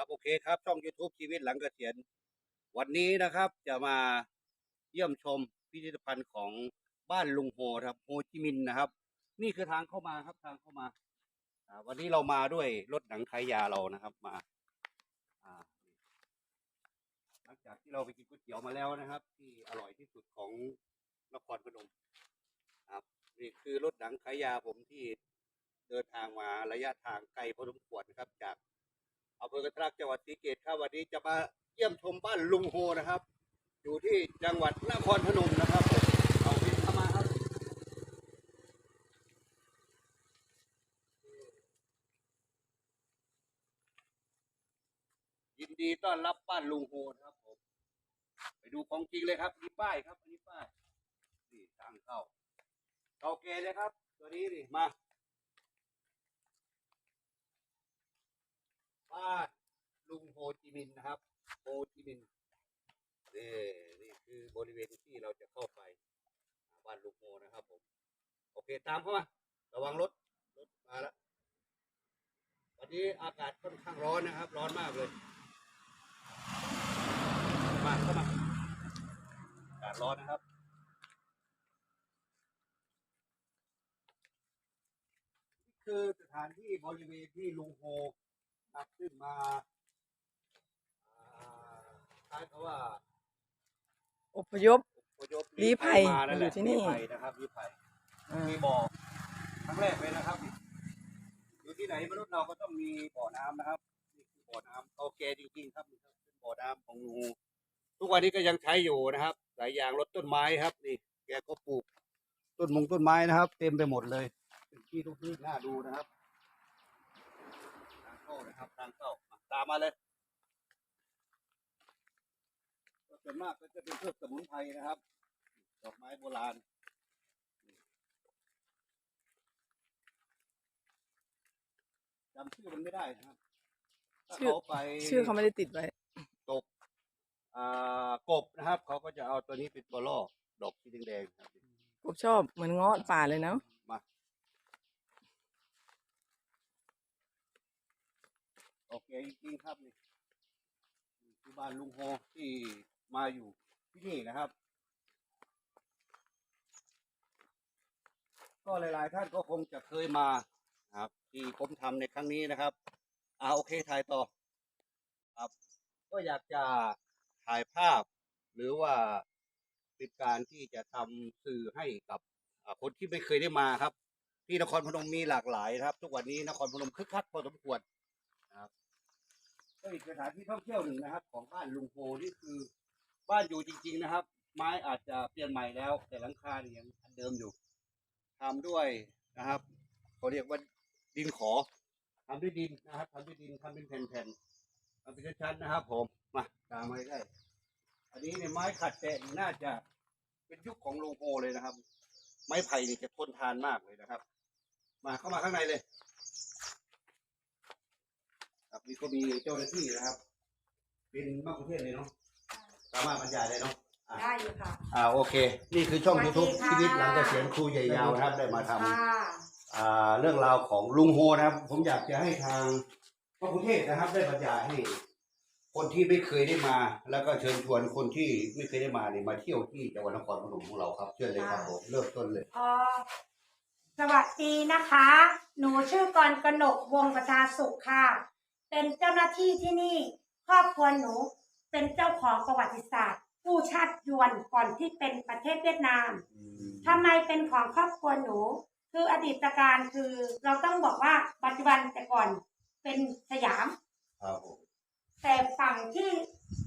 ครับโอเคครับ ช่อง YouTube ชีวิตหลังเกษียณวันนี้นะครับ จะมาเยี่ยมชมพิพิธภัณฑ์ของบ้านลุงโฮครับโฮจิมินห์นะครับ นี่คือทางเข้ามาครับทางเข้ามาอ่าวันนี้เรามาด้วยรถหนังขายยาเรานะครับมาอ่าหลังจากที่เราไปกินก๋วยเตี๋ยวมาแล้วนะครับ ที่อร่อยที่สุดของนครพนมครับนี่คือรถหนังขายยาผมที่เดินทางมาระยะทางไกลพอสมควรนะครับ จาก อำเภอกระทรักจังหวัดศรีเกตครับวันนี้จะมาเยี่ยมชมบ้านลุงโฮนะครับ อยู่ที่จังหวัดนครพนมนะครับเอาพิเข้ามาครับยินดีต้อนรับบ้านลุงโฮนะครับผมไปดูของจริงเลยครับมีป้ายครับอันนี้ป้ายนี่ทางเข้าเก่าเกเลยครับ ตัวนี้นี่มา บ้านลุงโฮจิมินห์นะครับ โฮจิมินห์นี่นี่คือบริเวณที่เราจะเข้าไปหาบ้านลุงโฮนะครับผม โอเคตามเข้ามาระวังรถรถมาแล้ววันนี้อากาศค่อนข้างร้อนนะครับ ร้อนมากเลยมาเข้ามาอากาศร้อนนะครับนี่คือสถานที่บริเวณที่ลุงโฮ ครับขึ้นมาอ่าคล้ายกับว่าอพยพ อพยพลี้ภัยมานั่นแหละอยู่ที่นี่ ลี้ภัยนะครับลี้ภัยอ่ามีบ่อครั้งแรกเลยนะครับ อยู่ที่ไหนมนุษย์เราก็ต้องมีบ่อน้ำนะครับนี่คือบ่อน้ำโอเคจริงๆครับนี่ครับเป็นบ่อน้ำของลุงทุกวันนี้ก็ยังใช้อยู่นะครับสายยางรถต้นไม้ครับ นี่ แกก็ปลูก ต้นมงต้นไม้นะครับ เต็มไปหมดเลยเป็นที่ทุกที่น่าดูนะครับทาง เข้านะครับทางเข้ามาตามมาเลยก็ส่วนมากก็จะเป็นพวกสมุนไพรนะครับ ดอกไม้โบราณจำชื่อมันไม่ได้นะครับถ้าชื่อ เขาไปชื่อเขาไม่ได้ติดไว้ ตกอ่ากบนะครับ เขาก็จะเอาตัวนี้เป็นตัวล่อดอกสีแดงๆครับ ผมชอบเหมือนเงาะป่าเลยเนาะ โอเคจริงๆครับนี่นี่คือบ้านลุงโฮที่มาอยู่ที่นี่นะครับ ก็หลาย ๆ ท่านก็คงจะเคยมาครับ ที่ผมทำในครั้งนี้นะครับอ่าโอเคถ่ายต่อครับ ก็อยากจะถ่ายภาพ หรือว่าเป็นการที่จะทำสื่อให้กับคนที่ไม่เคยได้มาครับ ที่นครพนมมีหลากหลายครับ ทุกวันนี้นครพนมคึกคักพอสมควร นะครับก็อีกสถานที่ท่องเที่ยวหนึ่งนะครับ ของบ้านลุงโพนี่คือ บ้านอยู่จริง ๆนะครับ ไม้อาจจะเปลี่ยนใหม่แล้ว แต่หลังคาเนี่ยยังอันเดิมอยู่ทำด้วยนะครับเขาเรียกว่าดินขอทำด้วยดินนะครับทำด้วยดินทำเป็นแผ่นๆทำเป็นชั้นๆนะครับ ผมมาตามมาได้ อันนี้เนี่ยไม้ขัดแตะนี่น่าจะเป็นยุคของลุงโพเลยนะครับ ไม้ไผ่นี่จะทนทานมากเลยนะครับ มาเข้ามาข้างในเลย ครับนี่ก็มีเจ้าหน้าที่นะครับ เป็นมะกุเทศเลยเนาะสามารถบรรยายได้เนาะอะได้อยู่ค่ะ อ่าโอเค นี่คือช่องสวัยูสดีทูบค่ะ ชีวิตหลังเกษียณครูใหญ่ยาวนะครับได้มาทำ ค่ะอ่าเรื่องราวของลุงโฮนะครับ ผมอยากจะให้ทางพระคุเทศนะครับ ได้บรรยายให้ คนที่ไม่เคยได้มา แล้วก็เชิญชวนคนที่ไม่เคยได้มาเนี่ยมาเที่ยวที่จังหวัดนครพนมของเราครับเชิญเลยครับผมเริ่มต้นเลย เอ่อสวัสดีนะคะ หนูชื่อกรกนกวงประชาสุขค่ะ เป็นเจ้าหน้าที่ที่นี่ครอบครัวหนูเป็นเจ้าของประวัติศาสตร์ ผู้ชาติยวนก่อนที่เป็นประเทศเวียดนามทำไมเป็นของครอบครัวหนู คืออดีตการคือเราต้องบอกว่าปัจจุบันแต่ก่อนเป็นสยามครับผมแต่ฝั่งที่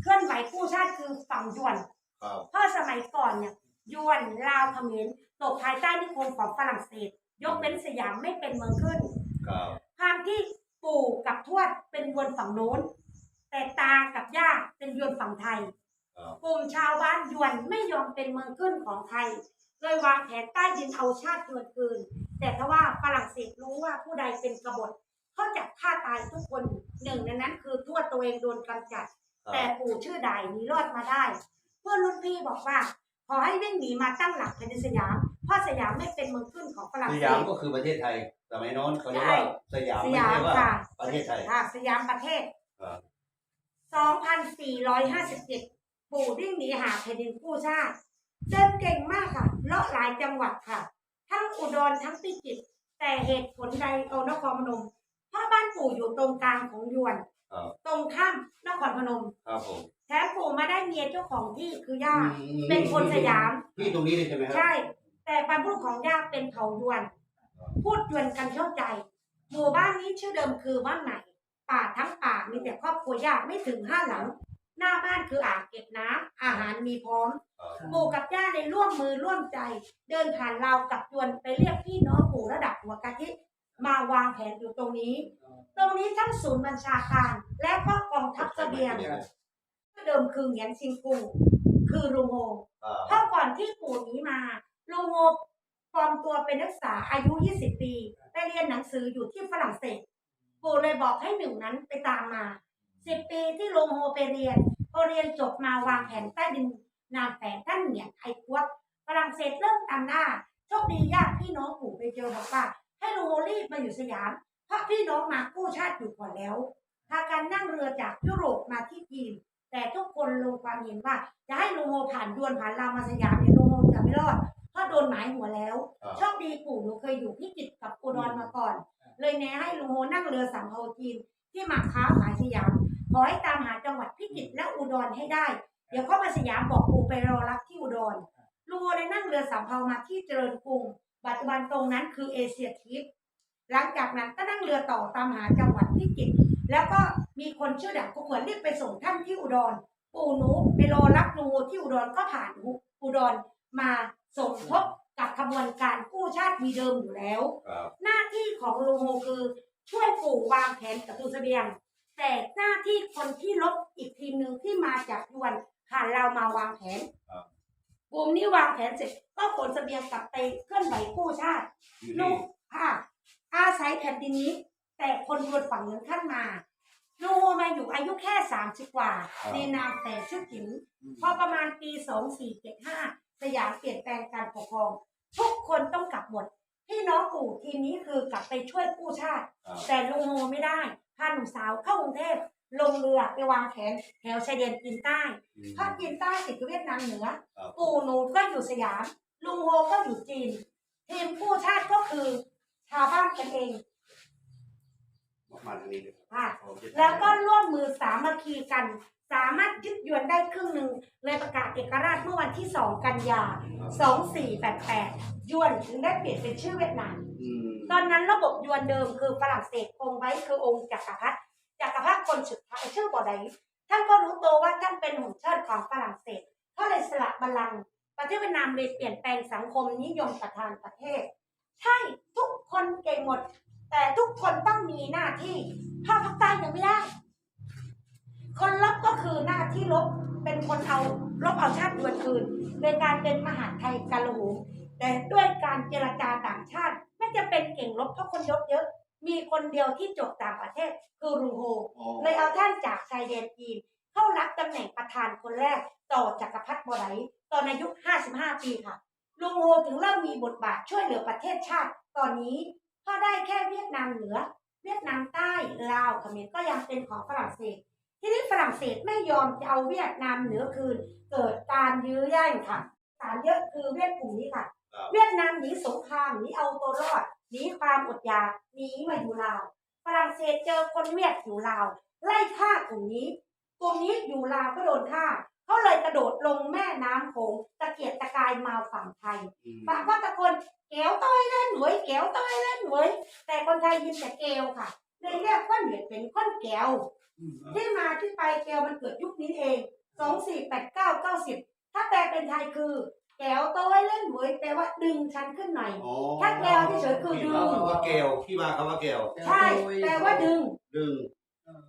เคลื่อนไหวผู้ชาติคือฝั่งยวนครับเพราะสมัยก่อนเนี่ยยวนลาวเขมรตกภายใต้นิคมของฝรั่งเศส ยกเป็นสยามไม่เป็นเมืองขึ้นครับความที่ ปู่กับทวดเป็นยวนฝั่งโน้น แต่ตากับย่าเป็นยวนฝั่งไทยครับกลุ่มชาวบ้านยวนไม่ยอมเป็นเมืองขึ้นของไทยเลยวางแผนใต้ดินเอาชาติยวนคืน แต่ถ้าว่าฝรั่งเศสรู้ว่าผู้ใดเป็นกบฏเขาจะฆ่าตายทุกคนหนึ่งในนั้นคือทวดตัวเองโดนกำจัด แต่ปู่ชื่อใดหนีรอดมาได้ เพื่อนรุ่นพี่บอกว่า ขอให้วิ่งหนีมาตั้งหลักภายในสยาม เพราะสยามไม่เป็นเมืองขึ้นของฝรั่งสเศยามส ก็คือประเทศไทยสมัยโน้นเขาเรียกว่าสยามสไม่ยามใช่ว่าค่ะประเทศไทย ค่ะสยามประเทศครับ2,457 ปู่วิ่งหนีหาแผ่นดินกู้ชาติ เดินเก่งมากค่ะ เลาะหลายจังหวัดค่ะ ทั้งอุดรทั้งพิจิตร แต่เหตุผลใดเอานครพนม เพราะบ้านปู่อยู่ตรงกลางของยวนครับตรงข้ามนครพนม ครับผมแถมปู่มาได้เมียเจ้าของที่คือย่าอืมเป็นคนสยาม ที่ตรงนี้เลยใช่ไหมครัใช่ แต่บรรพบุรุษของย่าเป็นเผ่ายวน พูดยวนกันเข้าใจ หมู่บ้านนี้ชื่อเดิมคือบ้านไหน ป่าทั้งป่ามีแต่ครอบครัวย่าไม่ถึงห้าหลัง หน้าบ้านคืออ่างเก็บน้ำอาหารมีพร้อมครับปู่กับย่าในร่วมมือร่วมใจ เดินผ่านเราวกับยวนไปเรียกพี่น้องปู่ระดับหัวกะทิมาวางแผนอยู่ตรงนี้ ตรงนี้ทั้งศูนย์บัญชาการ และก็กองทัพเสบียงเดิมคือเหงียนซิงกูคือลุงโฮครับเพราะก่อนที่ปู่หนี้มา ลุงโฮปลอมตัวเป็นนักศึกษาอายุ 20 ปีไปเรียนหนังสืออยู่ที่ฝรั่งเศสปู่เลยบอกให้หนึ่งนั้นไปตามมา 10 ปีที่ลุงโฮไปเรียนพอเรียนจบมาวางแผนใต้ดินนามแฝงท่านเหนียนไอควบฝรั่งเศสเริ่มตามหน้าโชคดีญาติพี่น้องปู่ไปเจอบอกว่า ให้ลุงโฮรีบมาอยู่สยาม เพราะพี่น้องมากู้ชาติอยู่ก่อนแล้วพากันนั่งเรือจากยุโรปมาที่จีนแต่ทุกคนลงความเห็นว่า จะให้ลุงโฮผ่านดวนผ่านลามาสยามเนี่ยลุงโฮจะไม่รอด เพราะโดนหมายหัวแล้วครับโชคดีปู่หนูเคยอยู่พิจิตรกับอุดรมาก่อน เลยแนะให้ลุงโฮนั่งเรือสำเภาจีนที่มาค้าขายสยามขอให้ตามหาจังหวัดพิจิตรและอุดรให้ได้ เดี๋ยวเข้ามาสยามบอกปู่ไปรอรับที่อุดรลุงโฮเลยนั่งเรือสำเภามาที่เจริญกรุงปัจจุบันตรงนั้นคือเอเชียทิปหลังจากนั้นก็นั่งเรือต่อตามหาจังหวัดพิจิตรแล้วก็มีคนชื่อดักกุขวนรีบไปส่งท่านที่อุดร ปู่หนูไปรอรับลุงโฮที่อุดรก็ผ่านอุดรมา สมทบกับขบวนการกู้ชาติมีเดิมอยู่แล้ว ครับหน้าที่ของลุงโฮคือช่วยปู่วางแผนกับตูเสบียง แต่หน้าที่คนที่ลบอีกทีมหนึ่งที่มาจากยวนผ่านเรามาวางแผนครับ กลุ่มนี้วางแผนเสร็จก็ขนเสบียงกลับไปเคลื่อนไหวกู้ชาติ อยู่ลูนี่กค่ะอาศัยแผ่นดินนี้ แต่คนยวนฝั่งเงินขั้นมาลุงโฮมาอยู่อายุแค่สามสิบกว่า ในนามแต่ชื่อจิ๋มพอประมาณปี2475ส ยามเปลี่ยนแปลงการปกครอง ทุกคนต้องกลับหมดพี่น้องปู่ทีมนี้คือกลับไปช่วยกู้ชาติ ครับ แต่ลุงโฮไม่ได้พาหนุ่มสาวเข้ากรุงเทพลงเรือไปวางแผนแถวชายแดนจีนใต้อืมเพราะจีนใต้ติดกับเวียดนามเหนือ ครับปู่หนูก็อยู่สยาม ลุงโฮก็อยู่จีน ทีมกู้ชาติก็คือชาวบ้านกันเองมาทางนี้เลยค่ะผมจะแล้วก็ร่วมมือสามัคคีกัน สามารถยึดยวนได้ครึ่งหนึ่งเลยประกาศเอกราชเมื่อวันที่ 2 กันยา 2488 ยวนถึงได้เปลี่ยนเป็นชื่อเวียดนามอืมตอนนั้นระบบยวนเดิมคือฝรั่งเศสคงไว้คือองค์จักรพรรดิจักรพรรดิคนสุดท้ายชื่อบอดไดท่านก็รู้ตัวว่าท่านเป็นหุ่นเชิดของฝรั่งเศสก็เลยสละบัลลังก์ประเทศเวียดนามเลยเปลี่ยนแปลงสังคมนิยมประทานประเทศ ใช่ทุกคนเก่งหมด แต่ทุกคนต้องมีหน้าที่ภาคภาคใต้ยังไม่ได้ คนลบก็คือหน้าที่ลบเป็นคนเอาลบเอาชาติดวนคืนโดยการเป็นมหาดไทยกาลหูแต่ด้วยการเจรจาต่างชาติไม่จะเป็นเก่งลบเพราะคนยกเยอะ มีคนเดียวที่จบต่างประเทศคือรูโฮอ๋อเลยเอาท่านจากชายแดนจีนเข้ารับตำแหน่งประธานคนแรกต่อจักรพรรดิบอไดตอนอายุ 55 ปีค่ะลุงโฮถึงเริ่มมีบทบาทช่วยเหลือประเทศชาติ ตอนนี้พอได้แค่เวียดนามเหนือ เวียดนามใต้ลาวเขมรก็ยังเป็นของฝรั่งเศส ที่นี้ฝรั่งเศสไม่ยอมจะเอาเวียดนามเหนือคืน เกิดการยื้อแย่งค่ะสารเยอะคือเวียดกลุ่มนี้ค่ะครับเวียดนามหนีสงครามหนีเอาตัวรอดหนีความอดอยากหนีมาอยู่ลาวฝรั่งเศสเจอคนเวียดอยู่ลาว ไล่ฆ่ากลุ่มนี้กลุ่มนี้อยู่ลาวก็โดนฆ่าเขาเลยกระโดดลงแม่น้ำโขงตะเกียกตะกายมาฝั่งไทยอืมฝั่งก็ตะโกนแก้วต้อยเล่นหวยแก้วต้อยเล่นหวยแต่คนไทยยินแต่แก้วค่ะเลยเรียกก้อนเหรียญเป็นก้อนแก้ว ที่มาที่ไปแก้วมันเกิดยุคนี้เองสองสี่แปดเก้าเก้าสิบถ้าแปลเป็นไทยคือแก้วต้อยเล่นหวยแปลว่าดึงฉันขึ้นหน่อยอ๋อถ้าแก้วเฉยๆคือดึงที่มาคำว่าแก้วที่มาคำว่าแก้วใช่แปลว่าดึง ดึง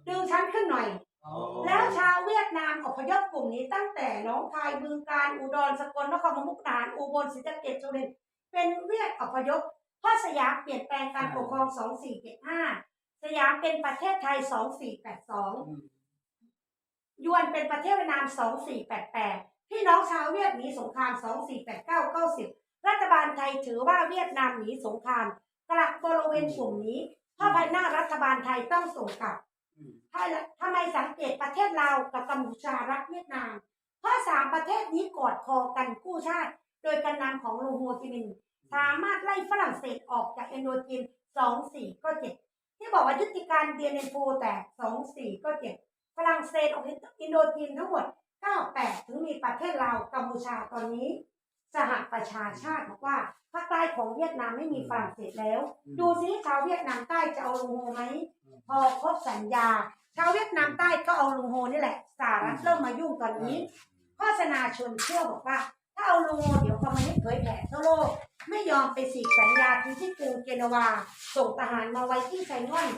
ดึงฉันขึ้นหน่อยอ๋อแล้วชาวเวียดนามอพยพกลุ่มนี้ตั้งแต่หน้องคายบึงการอุดรสกลนครมุกดาหารอุบลศรีสะเกษสุรินทร์เป็นเวียดอพยพเพราะสยามเปลี่ยนแปลงการปกครอง 2475 สยามเป็นประเทศไทย2482ยวนเป็นประเทศเวียดนาม2488พี่น้องชาวเวียดหนีสงคราม2489 90รัฐบาลไทยถือว่าเวียดนามหนีสงครามกลับบริเวณกลุ่มนี้เพราะภายหน้ารัฐบาลไทยต้องส่งกลับถ้าทำไมสังเกตประเทศลาวกับกัมพูชารักเวียดนาม เพราะสามประเทศนี้กอดคอกันกู้ชาติ โดยการนำของลูโฮจิมินห์สามารถไล่ฝรั่งเศสออกจากอินโดจีนสองสี่ก็เจ็ด ที่บอกว่ายุติการเดียนโฟแตกสองสี่ก็เจ็ดฝรั่งเศสออกอินโดจีนทั้งหมดเก้าแปดถึงมีประเทศลาวกัมพูชาตอนนี้ สหประชาชาติบอกว่าภาคใต้ของเวียดนามไม่มีฝรั่งเศสแล้ว ดูซิชาวเวียดนามใต้จะเอาลุงโฮไหมพอครบสัญญา ชาวเวียดนามใต้ก็เอาลุงโฮนี่แหละสหรัฐเริ่มมายุ่งตอนนี้โฆษณาชวนเชื่อบอกว่าถ้า เอาลุงโฮเดี๋ยวคอมมิวนิสต์เผยแผ่ทั่วโลก ไม่ยอมไปสีกสัญญาที่ที่กรุงเจนีวา ส่งทหารมาไว้ที่ไซนอน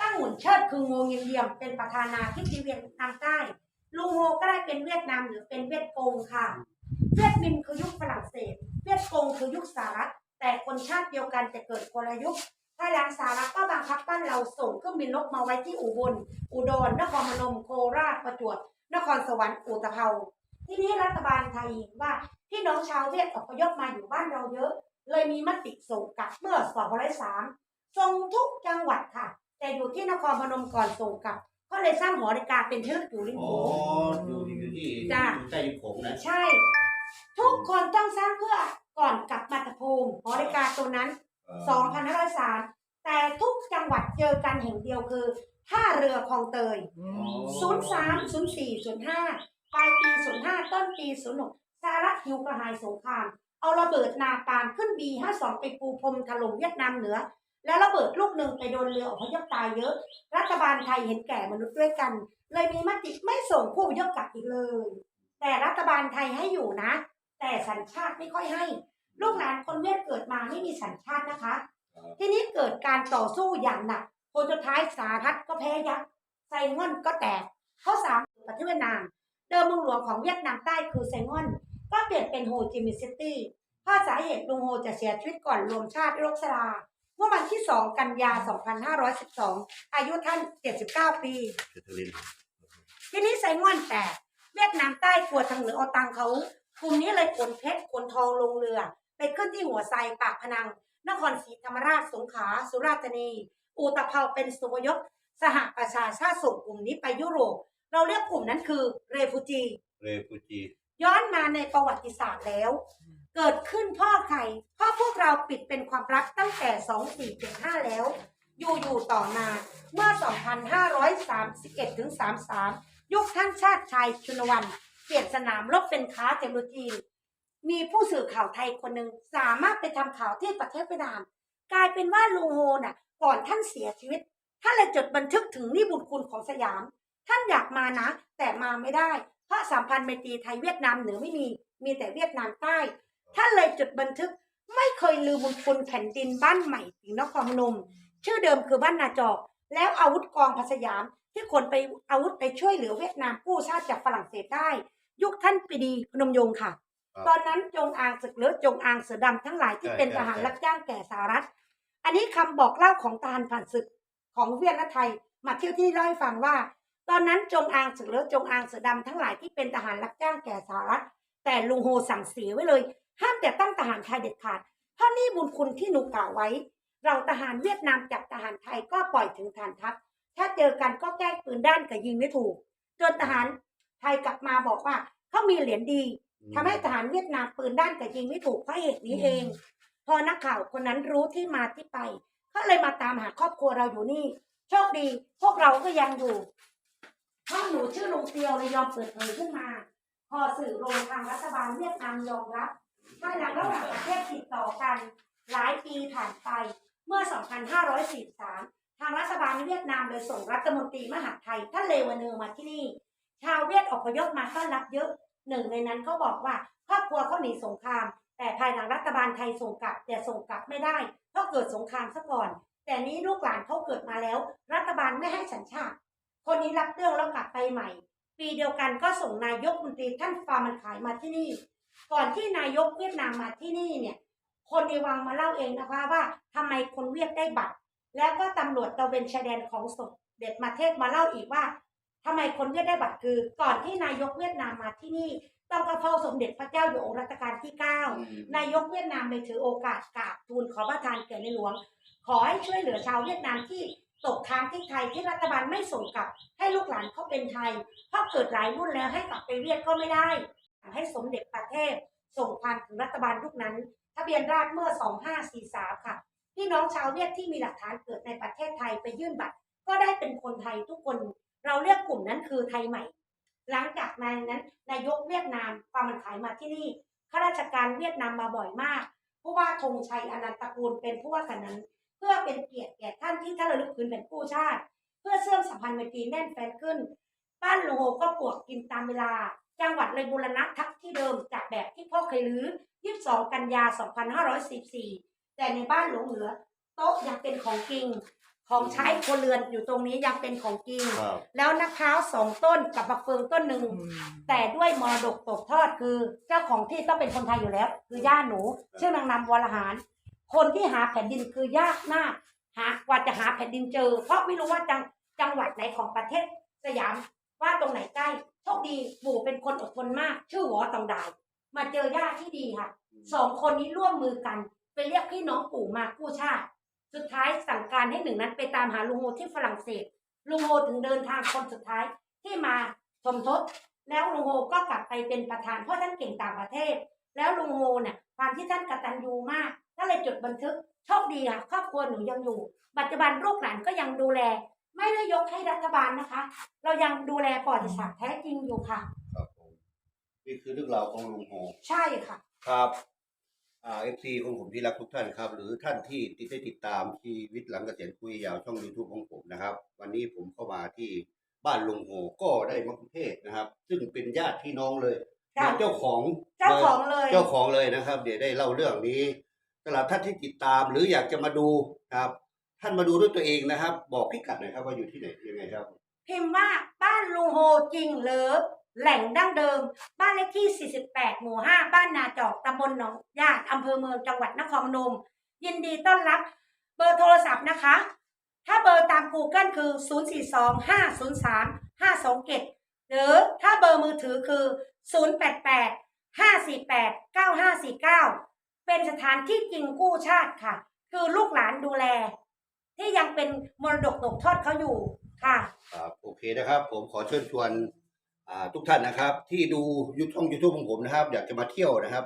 ตั้งหมุนเชิดคือโงเงียมเยี่ยมเป็นประธานาธิบดีเวียดนามใต้ลุงโฮก็ได้เป็นเวียดนามหรือเป็นเวียดกงค่ะ เวียดมินคือยุคฝรั่งเศส เวียดกงคือยุคสหรัฐ แต่คนชาติเดียวกันจะเกิดคนละยุคภายหลังสหรัฐก็บังคับบ้านเราส่งเครื่องบินลบมาไว้ที่อุบล อุดร นครพนม โคราช ประจวบ นครสวรรค์ อุตภเปา ทีนี้รัฐบาลไทยเห็นว่าพี่น้องชาวเวียดอพยพมาอยู่บ้านเราเยอะ เลยมีมติส่งกลับเมื่อ2503ส่งทุกจังหวัดค่ะ แต่อยู่ที่นครพนมก่อนส่งกลับ ก็เลยสร้างหอนาฬิกาเป็นที่ระลึกอยู่ริมอ๋อโขงอยู่อยู่ที่จ้ะ ใต้ริมโขงนะใช่ ทุกคนต้องสร้างเพื่อก่อนกลับมาตภูมิหอนาฬิกาตัวนั้น 2,503 แต่ทุกจังหวัดเจอกันแห่งเดียวคือท่าเรือคลองเตยอืม03 04 05 ปลายปี 05 ต้นปี 06สหรัฐหิวกระหายสงคราม เอาระเบิดนาปานขึ้น B52 ไปปูพรมถล่มเวียดนามเหนือ แล้วระเบิดลูกหนึ่งไปโดนเรืออพยพตายเยอะ รัฐบาลไทยเห็นแก่มนุษย์ด้วยกัน เลยมีมติไม่ส่งผู้อพยพกลับอีกเลย แต่รัฐบาลไทยให้อยู่นะ แต่สัญชาติไม่ค่อยให้ ลูกหลานคนเวียดเกิดมาไม่มีสัญชาตินะคะ ทีนี้เกิดการต่อสู้อย่างหนักผลสุดท้ายสาทัตก็แพ้ยักษ์ไซงอนก็แตกข้อสามประเทศเวียดนาม เดิมเมืองหลวงของเวียดนามใต้คือไซงอน ก็เปลี่ยนเป็นโฮจิมินห์ซิตี้เพราะสาเหตุลุงโฮจะเสียชีวิตก่อนรวมชาติโรคชราเมื่อวันที่ 2 กันยา 2512 อายุท่าน 79 ปี ทีนี้ไซงอนแตกเวียดนามใต้กลัวทางเหนือเอาตังเขากลุ่มนี้เลยขนเพชรขนทองลงเรือ ไปขึ้นที่หัวไซปากพนัง นครศรีธรรมราชสงขลาสุราษฎร์ธานี อุตภเปาเป็นสุพยพสหประชาชาติส่งกลุ่มนี้ไปยุโรป เราเรียกกลุ่มนั้นคือเรฟูจีเรฟูจีย้อนมาในประวัติศาสตร์แล้ว เกิดขึ้นเพ่อใครเพ่อพวกเราปิดเป็นความลับตั้งแต่ 2475 แล้ว อยู่ๆต่อมาเมื่อ 2531ถึง33 ยุคท่านชาติชายชุนวันเปลี่ยนสนามรบเป็นค้าเทคโนโลยี มีผู้สื่อข่าวไทยคนหนึ่งสามารถไปทำข่าวที่ประเทศเวียดนาม กลายเป็นว่าลุงโฮน่ะ ก่อนท่านเสียชีวิต ท่านเลยจดบันทึกถึงนิบุญคุณของสยาม ท่านอยากมานะ แต่มาไม่ได้ เพราะสัมพันธ์ไมตรีไทยเวียดนามเหนือไม่มี มีแต่เวียดนามใต้ ท่านเลยจดบันทึกไม่เคยลืมบุญคุณแผ่นดินบ้านใหม่ถึงนครพนม ชื่อเดิมคือบ้านนาจอก แล้วอาวุธกองพัสยาม ที่คนไปอาวุธไปช่วยเหลือเวียดนามกู้ชาติจากฝรั่งเศสได้ ยุคท่านปรีดีพนมยงค์ค่ะครับตอนนั้นจงอางศึกหรือจงอางเสือดำทั้งหลายที่ใช่เป็นใช่ทหารใช่รับจ้างแก่สหรัฐ อันนี้คำบอกเล่าของทหารผ่านศึกของเวียดนามไทย มาเที่ยวที่เล่าให้ฟังว่า ตอนนั้นจงอางศึกหรือจงอางเสือดำทั้งหลายที่เป็นทหารรับจ้างแก่สหรัฐ แต่ลุงโฮสั่งเสียไว้เลย ห้ามแต่ต้องทหารไทยเด็ดขาด เพราะนี่บุญคุณที่หนูกล่าวไว้ เราทหารเวียดนามจับทหารไทยก็ปล่อยถึงฐานทัพ ถ้าเจอกันก็แก้ปืนด้านกับยิงไม่ถูก จนทหารไทยกลับมาบอกว่าเขามีเหรียญดีทำให้ทหารเวียดนามปืนด้านกับยิงไม่ถูกเพราะเหตุนี้เอง พอนักข่าวคนนั้นรู้ที่มาที่ไปก็เลยมาตามหาครอบครัวเราอยู่นี่ โชคดี พวกเราก็ยังอยู่ เพราหนูชื่อลุงเตียวเลยยอมเปิดเผยขึ้นมา พอสื่อลงทางรัฐบาลเวียดนามยอมรับภายหลังระหว่างประเทศติดต่อกัน หลายปีผ่านไปเมื่อ 2543 ทางรัฐบาลเวียดนามเลยส่งรัฐมนตรีมหาไทยท่านเลวเนอร์มาที่นี่ ชาวเวียดอพยพมาต้อนรับเยอะหนึ่งในนั้นเขาบอกว่าครอบครัวเขาหนีสงคราม แต่ภายหลังรัฐบาลไทยส่งกลับ แต่ส่งกลับไม่ได้เพราะเกิดสงครามซะก่อน แต่นี้ลูกหลานเขาเกิดมาแล้ว รัฐบาลไม่ให้สัญชาติ คนนี้รับเรื่องแล้วกลับไปใหม่ ปีเดียวกันก็ส่งนายกมนตรีท่านฟามันขายมาที่นี่ ก่อนที่นายกเวียดนามมาที่นี่เนี่ย คนในวังมาเล่าเองนะคะว่าทำไมคนเวียดได้บัตร แล้วก็ตำรวจตระเวนชายแดนของสมเด็จมาเทศมาเล่าอีกว่าทำไมคนเวียดได้บัตรคือ ก่อนที่นายกเวียดนามมาที่นี่ต้องกระเฝ้าสมเด็จพระเจ้าอยู่หัวรัชกาลที่ 9 นายกเวียดนามเลยถือโอกาสกราบทูลขอประทานแก่ในหลวง ขอให้ช่วยเหลือชาวเวียดนามที่ ตกค้างที่ไทยที่รัฐบาลไม่ส่งกลับ ให้ลูกหลานเขาเป็นไทยเพราะเกิดหลายรุ่นแล้วให้กลับไปเรียกก็ไม่ได้ ให้สมเด็จประเทศ ส่งผ่านถึงรัฐบาลยุคนั้น ทะเบียนราษฎรเมื่อ 2543 ค่ะ พี่น้องชาวเวียดที่มีหลักฐานเกิดในประเทศไทยไปยื่นบัตร ก็ได้เป็นคนไทยทุกคน เราเรียกกลุ่มนั้นคือไทยใหม่ หลังจากนั้นนั้นนายกเวียดนามความมันขายมาที่นี่ข้าราชการเวียดนามมาบ่อยมากผู้ว่าธงชัยอนันตกูลเป็นผู้ว่ากันนั้น พื่อเป็นเกียรติแก่ท่านที่ท่านระลึกคืนแผ่นกู้ชาติ เพื่อเชื่อมสัมพันธ์ไมตรีแน่นแฟนขึ้น บ้านโลโฮก็ปวกกินตามเวลา จังหวัดเลยบูรณะทับที่เดิมจากแบบที่พ่อเคยรื้อ22 กันยา 2514 แต่ในบ้านหลวงเหลือ โต๊ะยังเป็นของจริง ของใช้ครัวเรือนอยู่ตรงนี้ยังเป็นของจริงครับแล้วมะพร้าวสองต้นกับบักเฟืองต้นหนึ่งอืมแต่ด้วยมรดกตกทอดคือ เจ้าของที่ต้องเป็นคนไทยอยู่แล้ว คือย่าหนู ชื่อนางนำวรหาร คนที่หาแผ่นดินคือยากมากหากว่าจะหาแผ่นดินเจอ เพราะไม่รู้ว่าจังจังหวัดไหนของประเทศสยามว่าตรงไหนใกล้โชคดีปู่เป็นคนอดทนมาก ชื่อหวอตองดายมาเจอย่าที่ดีค่ะสองคนนี้ร่วมมือกันไปเรียกพี่น้องปู่มากู้ชาติ สุดท้ายสั่งการให้หนึ่งนั้นไปตามหาลุงโฮที่ฝรั่งเศสลุงโฮถึงเดินทางคนสุดท้ายที่มาสมทบแล้วลุงโฮก็กลับไปเป็นประธานเพราะท่านเก่งต่างประเทศ แล้วลุงโฮเนี่ยความที่ท่านกตัญญูมาก ก็เลยจดบันทึกโชคดีค่ะครอบครัวหนูยังอยู่ ปัจจุบันลูกหลานก็ยังดูแล ไม่ได้ยกให้รัฐบาลนะคะ เรายังดูแลประวัติศาสตร์แท้จริงอยู่ค่ะ ครับผมนี่คือเรื่องราวของลุงโฮใช่ค่ะ ครับอ่าเอฟซีของผมที่รักทุกท่านครับ หรือท่านที่ติดได้ติดตามชีวิตหลังเกษียณคุยยาวช่อง YouTube ของผมนะครับ วันนี้ผมเข้ามาที่บ้านลุงโฮก็ได้มะคุเทศนะครับ ซึ่งเป็นญาติพี่น้องเลยค่ะเจ้าของเจ้าของเลย เจ้าของเลยนะครับ เดี๋ยวได้เล่าเรื่องนี้ สำหรับท่านที่ติดตามหรืออยากจะมาดูครับ ท่านมาดูด้วยตัวเองนะครับ บอกพิกัดหน่อยครับว่าอยู่ที่ไหนยังไงครับ พิมพ์ว่าบ้านลุงโฮจริงเลิฟแหล่งดั้งเดิม บ้านเลขที่ 48 หมู่ 5 บ้านนาจอกตำบลหนองญาติอำเภอเมืองจังหวัดนครพนม ยินดีต้อนรับ เบอร์โทรศัพท์นะคะ ถ้าเบอร์ตาม Google คือ 042 503 527 หรือถ้าเบอร์มือถือคือ 088 548 9549 เป็นสถานที่จริงกู้ชาติค่ะ คือลูกหลานดูแล ที่ยังเป็นมรดกตกทอดเขาอยู่ค่ะครับโอเคนะครับ ผมขอเชิญชวนทุกท่านนะครับ ที่ดูยูช่องยูทูบของผมนะครับ อยากจะมาเที่ยวนะครับ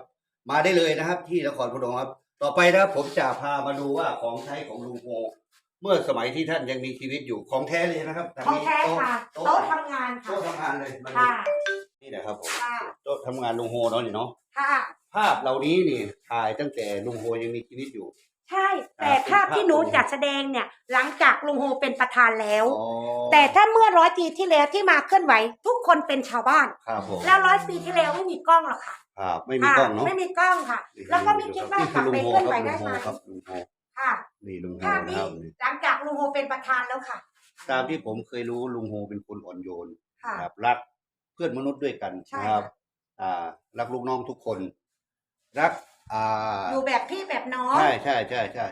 มาได้เลยนะครับ ที่นครพนมครับ ต่อไปนะครับผมจะพามาดูว่าของใช้ของลุงโฮ เมื่อสมัยที่ท่านยังมีชีวิตอยู่ของแท้เลยนะครับทาของนี้แท้ค่ะโต๊ะโต๊ะทำงานค่ะโต๊ะทำงานเลยมาดูค่ะ นี่นะครับผมค่ะโต๊ะทำงานลุงโฮเนาะนี่เนาะค่ะภาพเหล่านี้นี่ถ่ายตั้งแต่ลุงโฮยังมีชีวิตอยู่ ใช่ แต่อ่าภาพที่หนูเป็นภาพจัดแสดงเนี่ย หลังจากลุงโฮเป็นประธานแล้วอ๋อแต่ถ้าเมื่อร้อยปีที่แล้วที่มาเคลื่อนไหว ทุกคนเป็นชาวบ้านครับผมแล้วร้อยปีที่แล้วไม่มีกล้องหรอกค่ะครับไม่มีกล้องเนาะไม่มีกล้องค่ะนี่แล้วก็ไม่คิดว่ากลับไปนี่เคลื่อนไหวลุได้งโฮไหม ครับลุงโฮครับค่ะนี่ลุงโฮภาพนะนี้ครับนี่หลังจากลุงโฮเป็นประธานแล้วค่ะ ตามที่ผมเคยรู้ลุงโฮเป็นคนอ่อนโยนค่ะ นะครับรักเพื่อนมนุษย์ด้วยกันใช่นะครับ อ่า รักลูกน้องทุกคน รัก อ่า อยู่แบบพี่แบบน้องใช่ใช่ใช่ใช่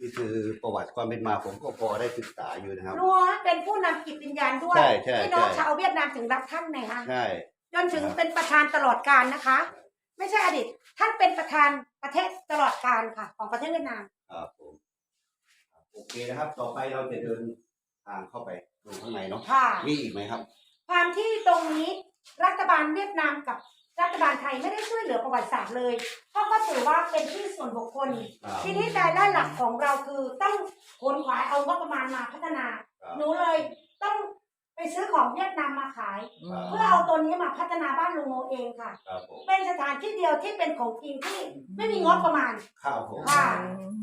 นี่คือประวัติความเป็นมาผมก็พอได้ศึกษาอยู่นะครับนัวเป็นผู้นำจิตวิญญาณด้วยใช่ใช่พี่น้องใช่ ชาวเวียดนามถึงรักท่านไงคะใช่ จนถึงเป็นประธานตลอดการนะคะ ไม่ใช่อดีต ท่านเป็นประธานประเทศตลอดการค่ะ ของประเทศเวียดนาม ครับผมครับโอเคนะครับ ต่อไปเราจะเดินทางเข้าไปดูข้างในเนาะค่ะ มีอีกไหมครับความที่ตรงนี้รัฐบาลเวียดนามกับรัฐบาลไทยไม่ได้ช่วยเหลือประวัติศาสตร์เลยเพราะก็ถือว่าเป็นที่ส่วนบุคคล ครับ ทีนี้รายได้หลักของเราคือต้องขนขวายเอางบประมาณมาพัฒนา ครับ หนูเลยต้อง ไปซื้อของเวียดนามมาขายครับเพื่อเอาตัวนี้มาพัฒนาบ้านลุงโมเองค่ะ ครับผมเป็นสถานที่เดียวที่เป็นของจริงที่ไม่มีงบประมาณ ครับผมค่ะ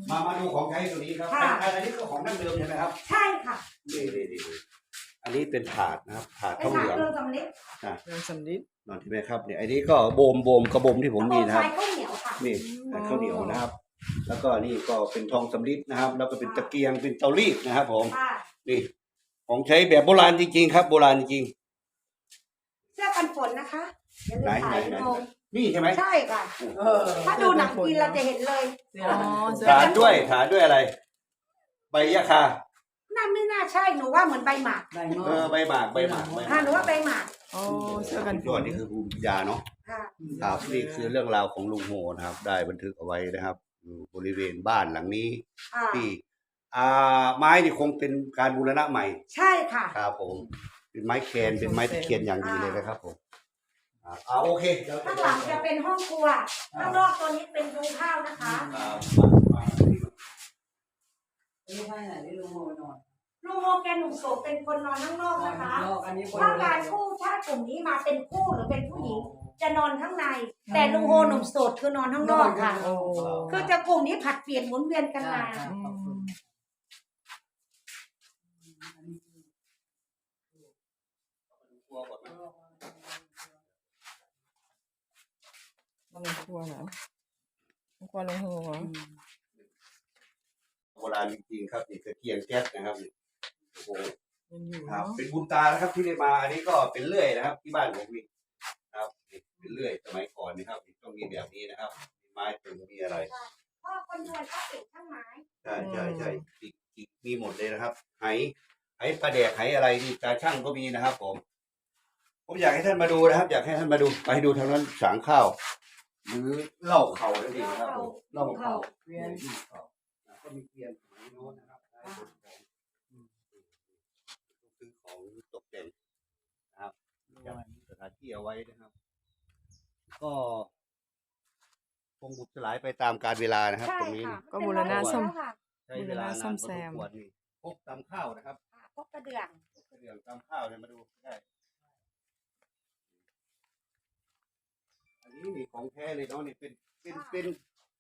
มามาดูของใช้ตัวนี้ครับค่ะ อันอันนี้ก็ของดั้งเดิมใช่ไหมครับใช่ค่ะนี่นี่นี่อันนี้เป็นถาดนะครับถาดเป็ทนองฐาเหนลืองเครื่องสำลิดเรื่องสำลิดนอนที่ไหมครับเนี่ยอันนี้ก็โบมโบมกระบมที่ผมมีนะครับ ใช้ข้าวเหนียวค่ะ นี่ข้าวเหนียวนะครับ แล้วก็นี่ก็เป็นทองสำริดนะครับ แล้วก็เป็นตะเกียงเป็นเตารีดนะครับ ผม ค่ะ นี่ ของใช้แบบโบราณจริงๆครับ โบราณจริง เสื้อกันฝนนะคะอย่าลืมไหนถ่ายไหนไหนลงๆนี่ใช่ไหม ใช่ค่ะ เออถ้าดูหนังจีนเราจะเห็นเลยอ๋อเสื้อฐานกันฝนด้วยฐานด้วยอะไร ใบยะคาน่าไม่น่าใช่หนูว่าเหมือนใบหมากเออใบหมากใบหมากใบหค่ะมากหนูว่าใบหมากอ๋อเสื้อกันฝยอดนนี่คือภูมิปัญญาเนาะค่ะ ครับนี่คือเรื่องราวของลุงโฮนะครับ ได้บันทึกเอาไว้นะครับอยู่บริเวณบ้านหลังนี้ค่ะที่ อ่าไม้นี่คงเป็นการบูรณะใหม่ใช่ค่ะ ครับผม เป็นไม้แคนเป็นไม้ตะเคียนอย่างดีเลยนะครับผมอ่าอ่าโอเคเดี๋ยวข้างหลังจะเป็นห้องครัว ข้างนอกตัวนี้เป็นดูข้าวนะคะอ่าอันนี้ให้ไหนนี่ลุงโมนอนลุงโมแกหนุ่มโสดเป็นคนนอนข้างนอกนอนนะคะข้างนอกอันนี้คนถ้าละการคู่ถ้ากลุ่มนี้มาเป็นคู่หรือเป็นผู้หญิง จะนอนข้างใน แต่ลุงโฮหนุ่มโสดคือนอนข้างนอกค่ะโอ้คือจะกลุ่มนี้ผัดเปลี่ยนหมุนเวียนกันมา อืมมันเป็นครัวเหรอครัวลุงโฮเหรอโบราณจริงๆครับนี่ตะเกียงแก๊สนะครับนี่โอ้โหยังอยู่ครับ เนาะเป็นบุญตานะครับที่ได้มาอันนี้ก็เป็นเลื่อยนะครับ ที่บ้านผมนี่ครับนี่เป็นเลื่อยสมัยก่อนนะครับต้องมีแบบนี้นะครับมีไม้ตึงมีอะไรพ่อคนรวยก็ติดข้างไม้ใช่ใช่ใช่จิกจิกมีหมดเลยนะครับไหไหปลาแดกไหอะไรนี่ตาช่างก็มีนะครับ ผม ผมอยากให้ท่านมาดูนะครับ อยากให้ท่านมาดูไปดูทางนั้นสางข้าว หรือเหล่าเขานั่นเองนะครับผมเหล่าเขาเวียนเหล่าเขาอ่าก็มีเทียนสมัยโน้นนะครับได้ผลของอืมคือของตกแต่งนะครับจัดสถานที่เอาไว้นะครับ ก็คงบุบสลายไปตามกาลเวลานะครับใช่ตรงนี้ค่ะนี่ก็บูรณะซ่อมค่ะใช้เวลานานซ่อมพอแซสมมควรนี่พกตำข้าวนะครับพวกกระเดื่องเรื่องตำข้าวเนี่ยมาดูได้ อันนี้นี่ ของแท้เลยเนาะนี่เป็นเป็นเป็น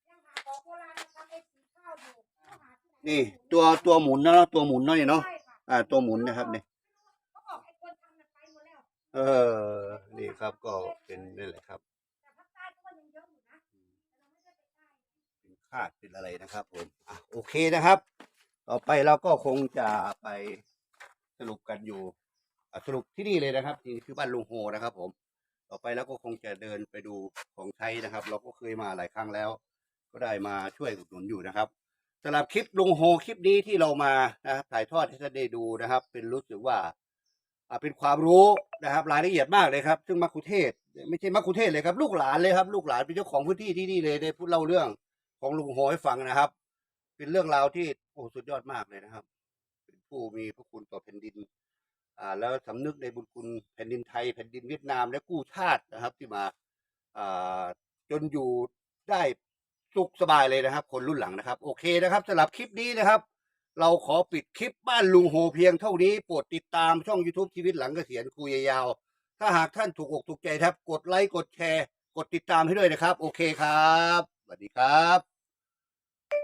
ยังหาของโบราณนะคะเป็นสีข้าวอยู่หาที่ไหนี่ตัวตัวหมุนเนาะตัวหมุนเนาะนี่เนาะใช่ค่ะอ่า ตัวหมุนนะครับนี่เขาบอกไอ้คนทำน่ะไปหมดแล้ว เออนี่ครับก็เป็นนี่แหละครับ แต่ภาคใต้ก็ยังเยอะอยู่นะแต่เราไม่ได้ไปใต้ เป็นคาดเป็นอะไรนะครับผมอะโอเคนะครับ ต่อไปเราก็คงจะไปสรุปกันอยู่อะสรุปที่นี่เลยนะครับนี่คือบ้านลุงโฮนะครับผม ต่อไปแล้วก็คงจะเดินไปดูของใช้นะครับ เราก็เคยมาหลายครั้งแล้ว ก็ได้มาช่วยอุดหนุนอยู่นะครับสำหรับคลิปลุงโฮคลิปนี้ที่เรามานะครับถ่ายทอดให้ท่านได้ดูนะครับ เป็นรู้สึกว่าเป็นความรู้นะครับ รายละเอียดมากเลยครับ ซึ่งมัคคุเทศ ไม่ใช่มัคคุเทศเลยครับ ลูกหลานเลยครับ ลูกหลานเป็นเจ้าของพื้นที่ที่นี่เลยได้พูดเล่าเรื่องของลุงโฮให้ฟังนะครับ เป็นเรื่องราวที่โอ้สุดยอดมากเลยนะครับ เป็นผู้มีพระคุณต่อแผ่นดิน แล้วสำนึกในบุญคุณแผ่นดินไทยแผ่นดินเวียดนามและกู้ชาตินะครับ ที่มาอ่าจนอยู่ได้สุขสบายเลยนะครับ คนรุ่นหลังนะครับ โอเคนะครับสำหรับคลิปนี้นะครับ เราขอปิดคลิปบ้านลุงโฮเพียงเท่านี้โปรดติดตามช่อง YouTube ชีวิตหลังเกษียณคุยยาวๆถ้าหากท่านถูกอกถูกใจครับ กดไลค์กดแชร์ กดติดตามให้ด้วยนะครับ โอเคครับสวัสดีครับ